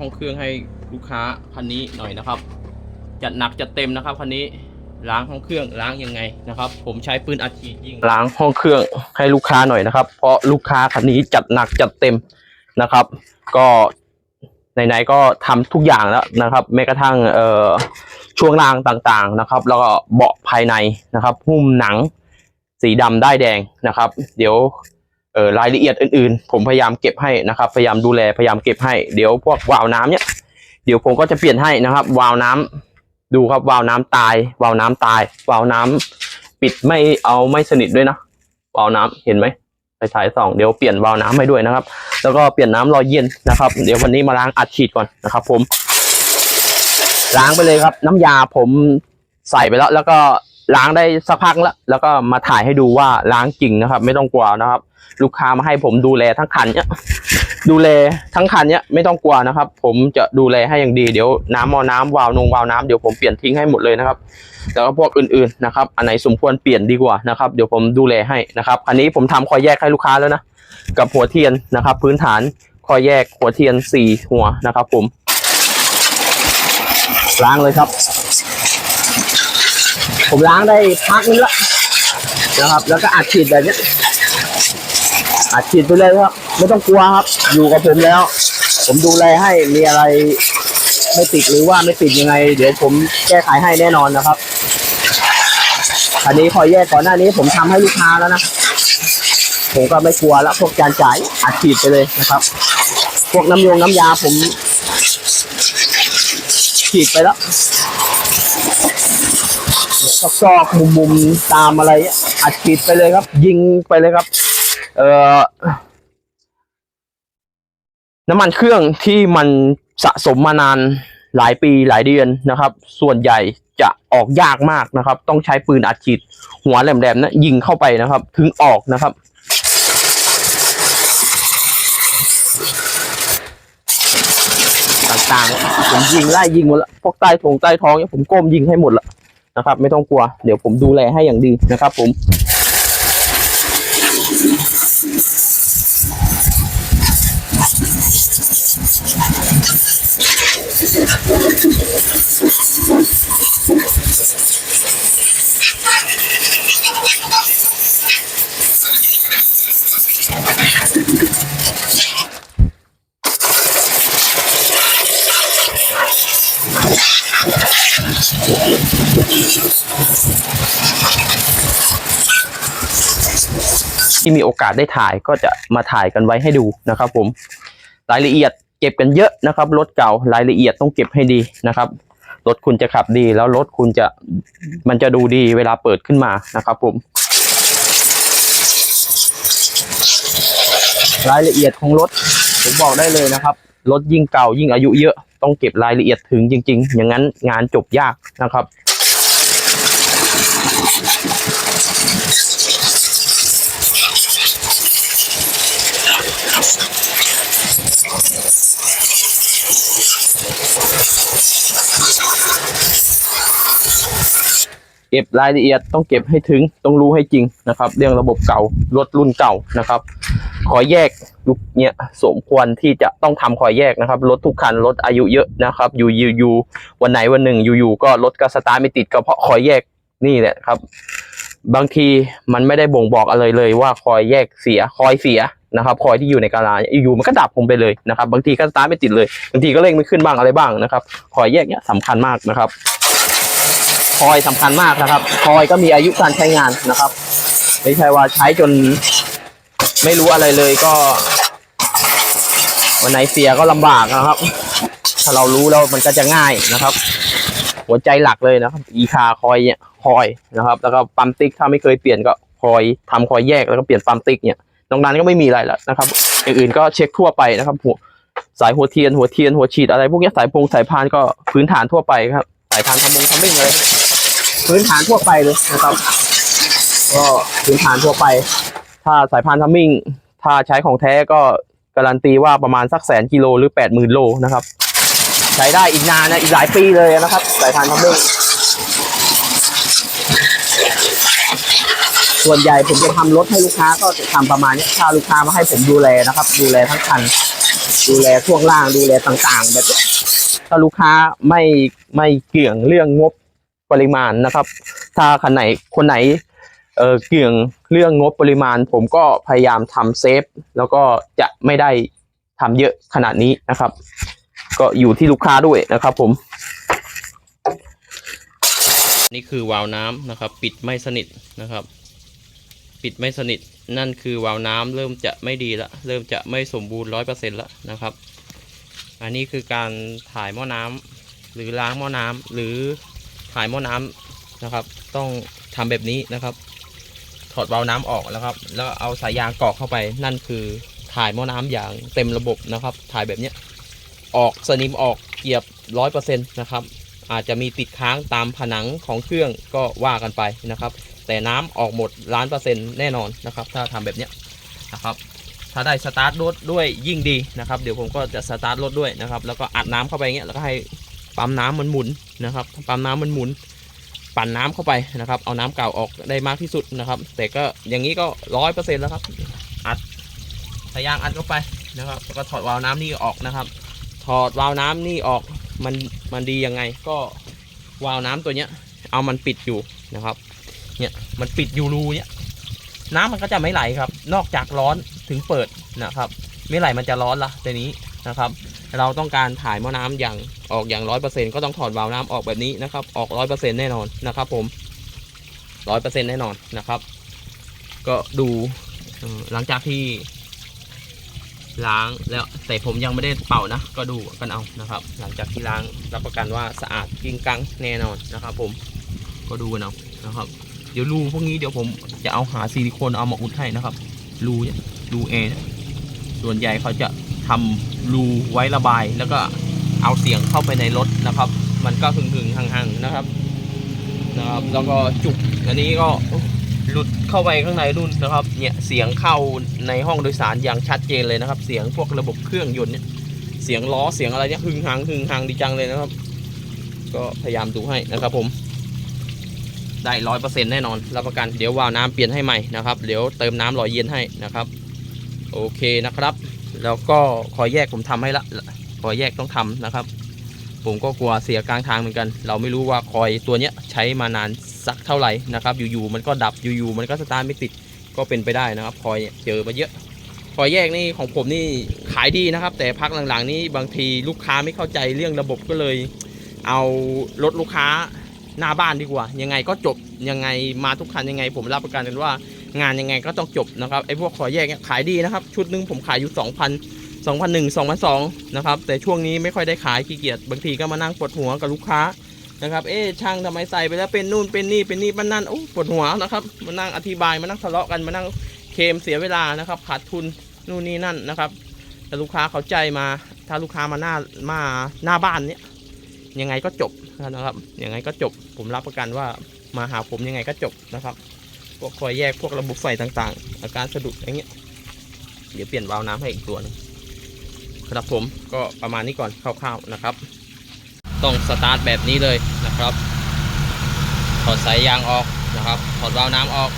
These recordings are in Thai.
ห้องเครื่องให้ลูกค้าคันนี้หน่อยนะครับ จัดหนักจัดเต็มนะครับคันนี้ล้างห้องเครื่องล้างยังไงนะครับ ผมใช้ปืนอัดฉีดยิงล้างห้องเครื่องให้ลูกค้าหน่อยนะครับ เพราะลูกค้าคันนี้จัดหนักจัดเต็มนะครับ ก็ไหนๆก็ทำทุกอย่างแล้วนะครับแม้กระทั่งเอ่อช่วงล่างต่างๆนะครับ แล้วก็เบาะภายในนะครับหุ้มหนังสีดำได้แดงนะครับ เดี๋ยว รายละเอียดอื่นๆ ผมพยายามเก็บให้นะครับ พยายามดูแลพยายามเก็บให้เดี๋ยวพวกวาวน้ำเนี่ยเดี๋ยวผมก็จะเปลี่ยนให้นะครับ วาวน้ำดูครับวาวน้ำตาย วาวน้ำตาย วาวน้ำปิดไม่เอาไม่สนิทด้วยนะวาวน้ำเห็นไหมไปฉายสองเดี๋ยวเปลี่ยนวาวน้ำให้ด้วยนะครับ แล้วก็เปลี่ยนน้ำรอเย็นนะครับ เดี๋ยววันนี้มาล้างอัดฉีดก่อนนะครับ ผมล้างไปเลยครับ น้ำยาผมใส่ไปแล้ว แล้วก็ ล้างได้สักพักแล้ว แล้วก็มาถ่ายให้ดูว่าล้างจริงนะครับ ไม่ต้องกลัวนะครับ ลูกค้ามาให้ผมดูแลทั้งคันเนี้ยดูแลทั้งคันเนี้ยไม่ต้องกลัวนะครับ ผมจะดูแลให้อย่างดีเดี๋ยวน้ำมอน้ำวาล์วนงวาล์วน้ำเดี๋ยวผมเปลี่ยนทิ้งให้หมดเลยนะครับแล้วก็พวกอื่นๆนะครับ อันไหนสมควรเปลี่ยนดีกว่านะครับเดี๋ยวผมดูแลให้นะครับคันนี้ผมทำคอยแยกให้ลูกค้าแล้วนะกับหัวเทียนนะครับ พื้นฐานคอยแยกหัวเทียนสี่หัวนะครับ ผมล้างเลยครับ ผมล้างได้พักนึงแล้วนะครับ แล้วก็อัดฉีดแบบนี้อัดฉีดไปเลยครับ ไม่ต้องกลัวครับ อยู่กับผมแล้ว ผมดูแลให้มีอะไรไม่ติดหรือว่าไม่ติดยังไง เดี๋ยวผมแก้ไขให้แน่นอนนะครับ อันนี้พอแยกก่อนหน้านี้ผมทำให้ลูกค้าแล้วนะผมก็ไม่กลัวแล้วพวกจานจ่ายอัดฉีดไปเลยนะครับ พวกน้ำยงน้ำยาผมฉีดไปแล้ว ซอกๆมุมตามอะไรอัดฉีดไปเลยครับ ยิงไปเลยครับ เอ่อน้ำมันเครื่องที่มันสะสมมานานหลายปีหลายเดือนนะครับ ส่วนใหญ่จะออกยากมากนะครับ ต้องใช้ปืนอัดฉีดหัวแหลมๆนะยิงเข้าไปนะครับ ถึงออกนะครับ ต่างๆผมยิงไล่ยิงหมดละพวกใต้ทงใต้ท้องเนี่ยผมก้มยิงให้หมดละ นะครับ ไม่ต้องกลัว เดี๋ยวผมดูแลให้อย่างดีนะครับผม ที่มีโอกาสได้ถ่ายก็จะมาถ่ายกันไว้ให้ดูนะครับ ผมรายละเอียดเก็บกันเยอะนะครับ รถเก่ารายละเอียดต้องเก็บให้ดีนะครับรถคุณจะขับดี แล้วรถคุณจะมันจะดูดีเวลาเปิดขึ้นมานะครับ ผม รายละเอียดของรถผมบอกได้เลยนะครับรถยิ่งเก่ายิ่งอายุเยอะต้องเก็บรายละเอียดถึงจริง ๆ อย่างนั้นงานจบยากนะครับ เก็บรายละเอียดต้องเก็บให้ถึงต้องรู้ให้จริงนะครับ เรื่องระบบเก่ารถรุ่นเก่านะครับ ขอแยกยุคเนี้ยสมควรที่จะต้องทำขอแยกนะครับรถทุกคันรถอายุเยอะนะครับ อยู่อยู่อยู่วันไหนวันหนึ่งอยู่ๆก็รถก็สตาร์ทไม่ติดก็เพราะคอยแยกนี่แหละครับ บางทีมันไม่ได้บ่งบอกอะไรเลยว่าคอยแยกเสียคอยเสีย นะครับคอยที่อยู่ในกาลาอยู่มันก็ดับผมไปเลยนะครับ บางทีก็สตาร์ทไม่ติดเลย บางทีก็เร่งไม่ขึ้นบ้างอะไรบ้างนะครับคอยแยกเนี้ยสำคัญมากนะครับคอยสำคัญมากนะครับ คอยก็มีอายุการใช้งานนะครับ ไม่ใช่ว่าใช้จนไม่รู้อะไรเลยก็ วันไหนเสียก็ลำบากนะครับ ถ้าเรารู้แล้วมันก็จะง่ายนะครับ หัวใจหลักเลยนะครับอีคาคอยเนี่ยคอยนะครับ แล้วก็ปั๊มติ๊กถ้าไม่เคยเปลี่ยนก็คอยทำคอยแยกแล้วก็เปลี่ยนปั๊มติ๊กเนี่ย ตรงนั้นก็ไม่มีอะไรแล้วนะครับ อย่างอื่นก็เช็คทั่วไปนะครับหัวสายหัวเทียนหัวเทียนหัวฉีดอะไรพวกนี้สายพงสายพานก็พื้นฐานทั่วไปครับ สายพานทำมงทำมิ่งอะไรพื้นฐานทั่วไปเลยนะครับ ก็พื้นฐานทั่วไป ถ้าสายพานทัมมิ่ง ถ้าใช้ของแท้ก็การันตีว่าประมาณสักแสนกิโลหรือแปดหมื่นโลนะครับ ใช้ได้อีกนานนะอีกหลายปีเลยนะครับ สายพานทัมมิ่ง ส่วนใหญ่ผมจะทำรถให้ลูกค้าก็จะทำประมาณนี้ถ้าลูกค้ามาให้ผมดูแลนะครับ ดูแลทั้งคัน ดูแลช่วงล่างดูแลต่างๆแบบนี้ถ้าลูกค้าไม่ไม่เกี่ยงเรื่องงบปริมาณนะครับ ถ้าคันไหนคนไหนเออเกี่ยงเรื่องงบปริมาณ ผมก็พยายามทำเซฟแล้วก็จะไม่ได้ทำเยอะขนาดนี้นะครับ ก็อยู่ที่ลูกค้าด้วยนะครับ ผม นี่คือวาล์วน้ำนะครับ ปิดไม่สนิทนะครับ ปิดไม่สนิท นั่นคือวาล์วน้ำเริ่มจะไม่ดีละเริ่มจะไม่สมบูรณ์ร้อยเปอร์เซ็นต์ล้วนะครับ อันนี้คือการถ่ายหม้อน้ำหรือล้างหม้อน้ำหรือถ่ายหม้อน้ำนะครับ ต้องทำแบบนี้นะครับ ถอดวาล์วน้ำออกแล้วครับ แล้วเอาสายยางกรอกเข้าไป นั่นคือถ่ายหม้อน้ำอย่างเต็มระบบนะครับ ถ่ายแบบเนี้ยออกสนิมออกเกียบร้อยเปอร์เซ็นต์นะครับอาจจะมีติดค้างตามผนังของเครื่องก็ว่ากันไปนะครับ แต่น้ำออกหมดล้านเปอร์เซ็นต์แน่นอนนะครับ ถ้าทำแบบเนี้ยนะครับ ถ้าได้สตาร์ทรถด้วยยิ่งดีนะครับ เดี๋ยวผมก็จะสตาร์ทรถด้วยนะครับ แล้วก็อัดน้ำเข้าไปอย่างเงี้ยแล้วก็ให้ปั๊มน้ำมันหมุนนะครับปั๊มน้ำมันหมุน ปั่นน้ำเข้าไปนะครับ เอาน้ำเก่าออกได้มากที่สุดนะครับ แต่ก็อย่างนี้ก็ร้อยเปอร์เซ็นต์แล้วครับ อัดสายยางอัดเข้าไปนะครับแล้วก็ถอดวาล์วน้ำนี่ออกนะครับ ถอดวาล์วน้ำนี่ออกมันมันดียังไงก็วาล์วน้ำตัวเนี้ยเอามันปิดอยู่นะครับ เนี่ยมันปิดอยู่รูเนี้ยน้ำมันก็จะไม่ไหลครับ นอกจากร้อนถึงเปิดนะครับ ไม่ไหลมันจะร้อนละทีนี้นะครับ เราต้องการถ่ายหม้อน้ำอย่างออกอย่างร้อยเปอร์เซ็นก็ต้องถอดวาล์วน้ำออกแบบนี้นะครับ ออกร้อยเปอร์เซ็นแน่นอนนะครับ ผมร้อยเปอร์เซ็นแน่นอนนะครับ ก็ดูหลังจากที่ล้างแล้วแต่ผมยังไม่ได้เป่านะ ก็ดูกันเอานะครับ หลังจากที่ล้างรับประกันว่าสะอาดกิ้งกังแน่นอนนะครับ ผมก็ดูกันเอานะครับ เดี๋ยวรูพวกนี้เดี๋ยวผมจะเอาหาซิลิโคนเอามาอุดให้นะครับ รูเนี่ยรูเอเนี่ยส่วนใหญ่เขาจะทำรูไว้ระบาย แล้วก็เอาเสียงเข้าไปในรถนะครับ มันก็หึงหึงห่างๆนะครับ นะครับ แล้วก็จุกอันนี้ก็หลุดเข้าไปข้างในรุ่นนะครับ เนี่ยเสียงเข้าในห้องโดยสารอย่างชัดเจนเลยนะครับ เสียงพวกระบบเครื่องยนต์เนี่ยเสียงล้อเสียงอะไรเนี่ยหึงหางหึงหางดีจังเลยนะครับ ก็พยายามดูให้นะครับผม ได้ร้อยเปอร์เซ็นต์แน่นอนรับประกันเดี๋ยววาวน้ำเปลี่ยนให้ใหม่นะครับเดี๋ยวเติมน้ำหล่อเย็นให้นะครับ โอเคนะครับ แล้วก็คอยแยกผมทำให้ละคอยแยกต้องทำนะครับ ผมก็กลัวเสียกลางทางเหมือนกัน เราไม่รู้ว่าคอยตัวเนี้ยใช้มานานสักเท่าไหร่นะครับ อยู่ๆมันก็ดับอยู่ๆมันก็สตาร์ทไม่ติดก็เป็นไปได้นะครับ คอยเนี่ยเจอมาเยอะคอยแยกนี่ของผมนี่ขายดีนะครับ แต่พักหลังๆ นี้บางทีลูกค้าไม่เข้าใจเรื่องระบบก็เลย เอารถลูกค้า หน้าบ้านดีกว่า ยังไงก็จบยังไงมาทุกคันยังไง ผมรับประกันกันว่างานยังไงก็ต้องจบนะครับไอ้พวกขอแยกเนี่ยขายดีนะครับ ชุดหนึงผมขายอยู่2,000 2,001 2,002นะครับแต่ช่วงนี้ไม่ค่อยได้ขายขี้เกียจบางทีก็มานั่งปวดหัวกับลูกค้านะครับเอ๊ะช่างทำไมใส่ไปแล้วเป็นนู่นเป็นนี่เป็นนี่เป็นนั่นโอ้ปวดหัวนะครับมานั่งอธิบายมานั่งทะเลาะกันมานั่งเคมเสียเวลานะครับขาดทุนนู่นนี่นั่นนะครับแต่ลูกค้าเขาใจมาถ้าลูกค้ามาหน้ามาหน้าบ้านเนี้ย ยังไงก็จบนะครับยังไงก็จบ ผมรับประกันว่ามาหาผมยังไงก็จบนะครับพวกคอยแยกพวกระบบไฟต่างๆ อาการสะดุดอย่างเงี้ยเดี๋ยวเปลี่ยนวาล์วน้ำให้อีกตัวหนึงครับผมก็ประมาณนี้ก่อนคร่าวๆนะครับ ต้องสตาร์ทแบบนี้เลยนะครับถอดสายยางออกนะครับถอดวาล์วน้ำออก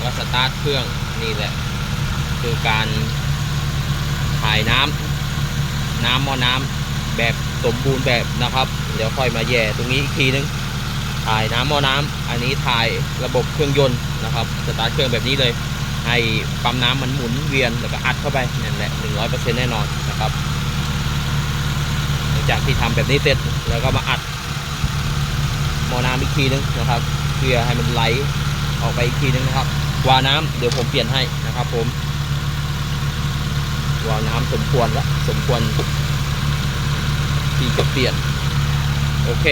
แล้วสตาร์ทเครื่องนี่แหละ คือการถ่ายน้ำน้ำหม้อน้ำแบบ สมบูรณ์แบบนะครับ เดี๋ยวค่อยมาแย่ตรงนี้อีกทีนึง ถ่ายน้ำหม้อน้ำอันนี้ถ่ายระบบเครื่องยนต์นะครับ สตาร์ทเครื่องแบบนี้เลย ให้ปั๊มน้ำมันหมุนเวียนแล้วก็อัดเข้าไปนั่นแหละหนึ่งร้อยเปอร์เซ็นต์แน่นอนนะครับ หลังจากที่ทำแบบนี้เสร็จแล้วก็มาอัดหม้อน้ำอีกทีนึงนะครับ เพื่อให้มันไหลออกไปอีกทีนึงนะครับวาน้ำเดี๋ยวผมเปลี่ยนให้นะครับ ผมวาน้ำสมควรและสมควร ที่จะเปลี่ยน โอเค